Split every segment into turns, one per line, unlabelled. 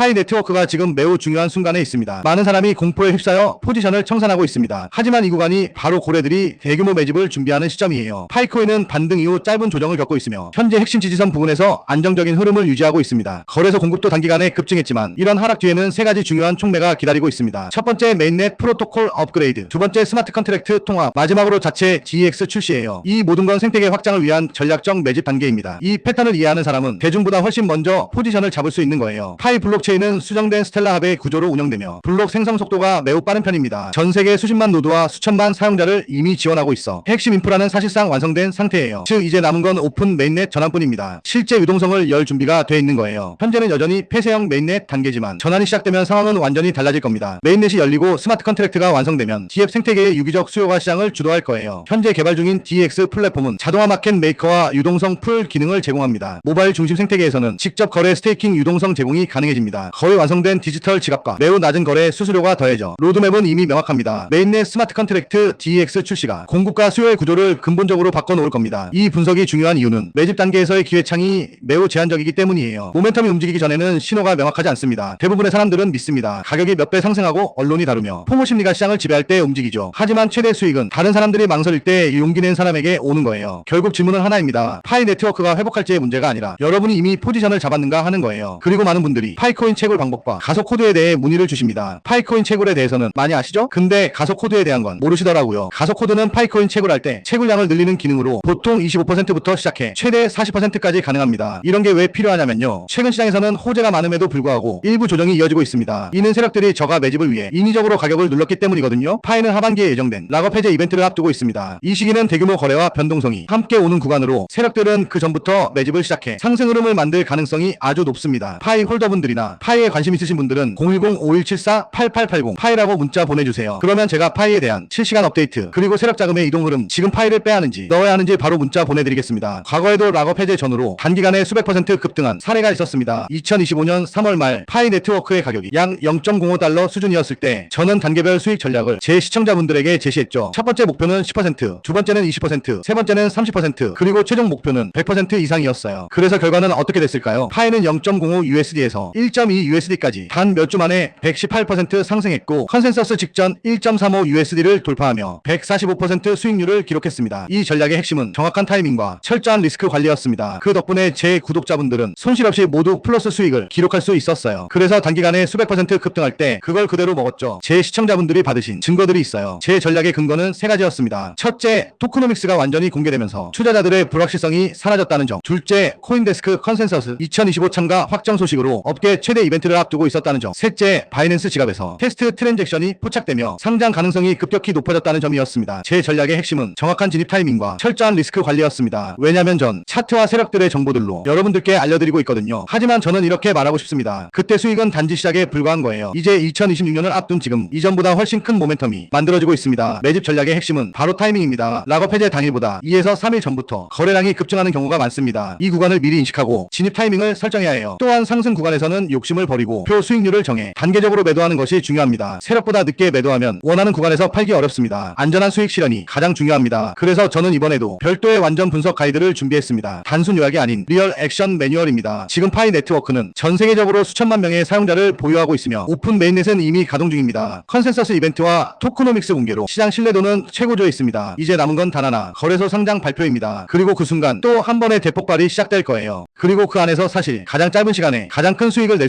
파이 네트워크가 지금 매우 중요한 순간에 있습니다. 많은 사람이 공포에 휩싸여 포지션을 청산하고 있습니다. 하지만 이 구간이 바로 고래들이 대규모 매집을 준비하는 시점이에요. 파이코인은 반등 이후 짧은 조정을 겪고 있으며 현재 핵심 지지선 부근에서 안정적인 흐름을 유지하고 있습니다. 거래소 공급도 단기간에 급증했지만 이런 하락 뒤에는 세 가지 중요한 총매가 기다리고 있습니다. 첫 번째 메인넷 프로토콜 업그레이드, 두 번째 스마트 컨트랙트 통합, 마지막으로 자체 GX 출시예요. 이 모든 건 생태계 확장을 위한 전략적 매집 단계입니다. 이 패턴을 이해하는 사람은 대중보다 훨씬 먼저 포지션을 잡을 수 있는 거예요. 파이 블록체인 은 수정된 스텔라 합의 구조로 운영되며 블록 생성 속도가 매우 빠른 편입니다. 전 세계 수십만 노드와 수천만 사용자를 이미 지원하고 있어 핵심 인프라는 사실상 완성된 상태예요. 즉 이제 남은 건 오픈 메인넷 전환뿐입니다. 실제 유동성을 열 준비가 돼 있는 거예요. 현재는 여전히 폐쇄형 메인넷 단계지만 전환이 시작되면 상황은 완전히 달라질 겁니다. 메인넷이 열리고 스마트 컨트랙트가 완성되면 DF 생태계의 유기적 수요가 시장을 주도할 거예요. 현재 개발 중인 DX 플랫폼은 자동화 마켓 메이커와 유동성 풀 기능을 제공합니다. 모바일 중심 생태계에서는 직접 거래 스테이킹 유동성 제공이 가능해집니다. 거의 완성된 디지털 지갑과 매우 낮은 거래 수수료가 더해져 로드맵은 이미 명확합니다. 메인넷 스마트 컨트랙트 DX 출시가 공급과 수요의 구조를 근본적으로 바꿔놓을 겁니다. 이 분석이 중요한 이유는 매집 단계에서의 기회창이 매우 제한적이기 때문이에요. 모멘텀이 움직이기 전에는 신호가 명확하지 않습니다. 대부분의 사람들은 믿습니다. 가격이 몇 배 상승하고 언론이 다루며 포모 심리가 시장을 지배할 때 움직이죠. 하지만 최대 수익은 다른 사람들이 망설일 때 용기 낸 사람에게 오는 거예요. 결국 질문은 하나입니다. 파이 네트워크가 회복할지의 문제가 아니라 여러분이 이미 포지션을 잡았는가 하는 거예요. 그리고 많은 분들이 파이 코인 채굴 방법과 가속 코드에 대해 문의를 주십니다. 파이코인 채굴에 대해서는 많이 아시죠? 근데 가속 코드에 대한 건 모르시더라고요. 가속 코드는 파이코인 채굴할 때 채굴량을 늘리는 기능으로 보통 25%부터 시작해 최대 40%까지 가능합니다. 이런 게 왜 필요하냐면요. 최근 시장에서는 호재가 많음에도 불구하고 일부 조정이 이어지고 있습니다. 이는 세력들이 저가 매집을 위해 인위적으로 가격을 눌렀기 때문이거든요. 파이는 하반기에 예정된 락업 해제 이벤트를 앞두고 있습니다. 이 시기는 대규모 거래와 변동성이 함께 오는 구간으로 세력들은 그 전부터 매집을 시작해 상승 흐름을 만들 가능성이 아주 높습니다. 파이 홀더분들이나 파이에 관심 있으신 분들은 010-5174-8880 파이라고 문자 보내주세요. 그러면 제가 파이에 대한 실시간 업데이트 그리고 세력 자금의 이동 흐름 지금 파이를 빼야 하는지 넣어야 하는지 바로 문자 보내드리겠습니다. 과거에도 락업 해제 전후로 단기간에 수백 퍼센트 급등한 사례가 있었습니다. 2025년 3월 말 파이 네트워크의 가격이 약 0.05달러 수준이었을 때 저는 단계별 수익 전략을 제 시청자분들에게 제시했죠. 첫 번째 목표는 10%, 두 번째는 20%, 세 번째는 30%, 그리고 최종 목표는 100% 이상이었어요. 그래서 결과는 어떻게 됐을까요? 파이는 0.05 USD에서 1.2 USD까지 단 몇 주 만에 118% 상승했고 컨센서스 직전 1.35 USD를 돌파하며 145% 수익률을 기록했습니다. 이 전략의 핵심은 정확한 타이밍과 철저한 리스크 관리였습니다. 그 덕분에 제 구독자분들은 손실 없이 모두 플러스 수익을 기록할 수 있었어요. 그래서 단기간에 수백 퍼센트 급등할 때 그걸 그대로 먹었죠. 제 시청자분들이 받으신 증거들이 있어요. 제 전략의 근거는 세 가지였습니다. 첫째, 토크노믹스가 완전히 공개되면서 투자자들의 불확실성이 사라졌다는 점. 둘째, 코인데스크 컨센서스 2025 참가 확정 소식으로 업계 최대 이벤트를 앞두고 있었다는 점. 셋째, 바이낸스 지갑에서 테스트 트랜잭션이 포착되며 상장 가능성이 급격히 높아졌다는 점이었습니다. 제 전략의 핵심은 정확한 진입 타이밍과 철저한 리스크 관리였습니다. 왜냐면 전 차트와 세력들의 정보들로 여러분들께 알려드리고 있거든요. 하지만 저는 이렇게 말하고 싶습니다. 그때 수익은 단지 시작에 불과한 거예요. 이제 2026년을 앞둔 지금 이전보다 훨씬 큰 모멘텀이 만들어지고 있습니다. 매집 전략의 핵심은 바로 타이밍입니다. 락업 해제 당일보다 2에서 3일 전부터 거래량이 급증하는 경우가 많습니다. 이 구간을 미리 인식하고 진입 타이밍을 설정해야 해요. 또한 상승 구간에서는 욕심을 버리고 표 수익률을 정해 단계적으로 매도하는 것이 중요합니다. 세력보다 늦게 매도하면 원하는 구간에서 팔기 어렵습니다. 안전한 수익 실현이 가장 중요합니다. 그래서 저는 이번에도 별도의 완전 분석 가이드를 준비했습니다. 단순 요약이 아닌 리얼 액션 매뉴얼입니다. 지금 파이 네트워크는 전 세계적으로 수천만 명의 사용자를 보유하고 있으며 오픈 메인넷은 이미 가동 중입니다. 컨센서스 이벤트와 토크노믹스 공개로 시장 신뢰도는 최고조에 있습니다. 이제 남은 건 단 하나 거래소 상장 발표입니다. 그리고 그 순간 또 한 번의 대폭발이 시작될 거예요. 그리고 그 안에서 사실 가장 짧은 시간에 가장 큰 수익을 낼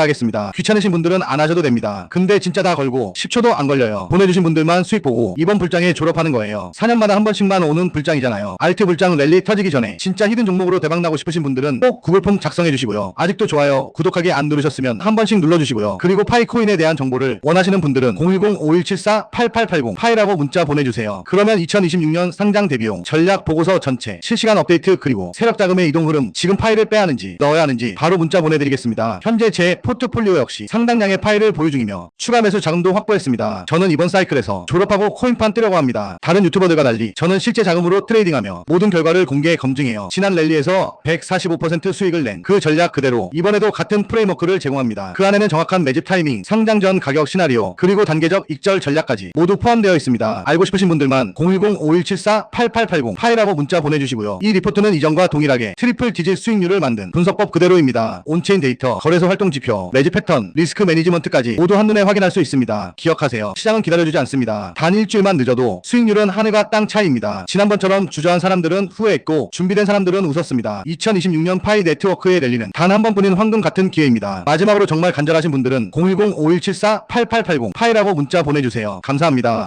하겠습니다. 귀찮으신 분들은 안 하셔도 됩니다. 근데 진짜 다 걸고 10초도 안 걸려요. 보내주신 분들만 수익 보고 이번 불장에 졸업하는 거예요. 4년마다 한 번씩만 오는 불장이잖아요. 알트 불장 랠리 터지기 전에 진짜 히든 종목으로 대박 나고 싶으신 분들은 꼭 구글폼 작성해 주시고요. 아직도 좋아요, 구독하기 안 누르셨으면 한 번씩 눌러주시고요. 그리고 파이코인에 대한 정보를 원하시는 분들은 010-5174-8880 파이라고 문자 보내주세요. 그러면 2026년 상장 대비용, 전략 보고서 전체, 실시간 업데이트 그리고 세력 자금의 이동 흐름, 지금 파이를 빼야 하는지 넣어야 하는지 바로 문자 보내드리겠습니다. 현재 제 포트폴리오 역시 상당량의 파일을 보유 중이며 추가 매수 자금도 확보했습니다. 저는 이번 사이클에서 졸업하고 코인판 뜨려고 합니다. 다른 유튜버들과 달리 저는 실제 자금으로 트레이딩하며 모든 결과를 공개 검증해요. 지난 랠리에서 145% 수익을 낸 그 전략 그대로 이번에도 같은 프레임워크를 제공합니다. 그 안에는 정확한 매집 타이밍, 상장 전 가격 시나리오, 그리고 단계적 익절 전략까지 모두 포함되어 있습니다. 알고 싶으신 분들만 010-5174-8880 파일하고 문자 보내주시고요. 이 리포트는 이전과 동일하게 트리플 디짓 수익률을 만든 분석법 그대로입니다. 온체인 데이터, 거래소 활동 지표, 매집 패턴, 리스크 매니지먼트까지 모두 한눈에 확인할 수 있습니다. 기억하세요. 시장은 기다려주지 않습니다. 단 일주일만 늦어도 수익률은 하늘과 땅 차이입니다. 지난번처럼 주저한 사람들은 후회했고 준비된 사람들은 웃었습니다. 2026년 파이 네트워크의 랠리는 단 한 번뿐인 황금 같은 기회입니다. 마지막으로 정말 간절하신 분들은 010-5174-8880 파이라고 문자 보내주세요. 감사합니다.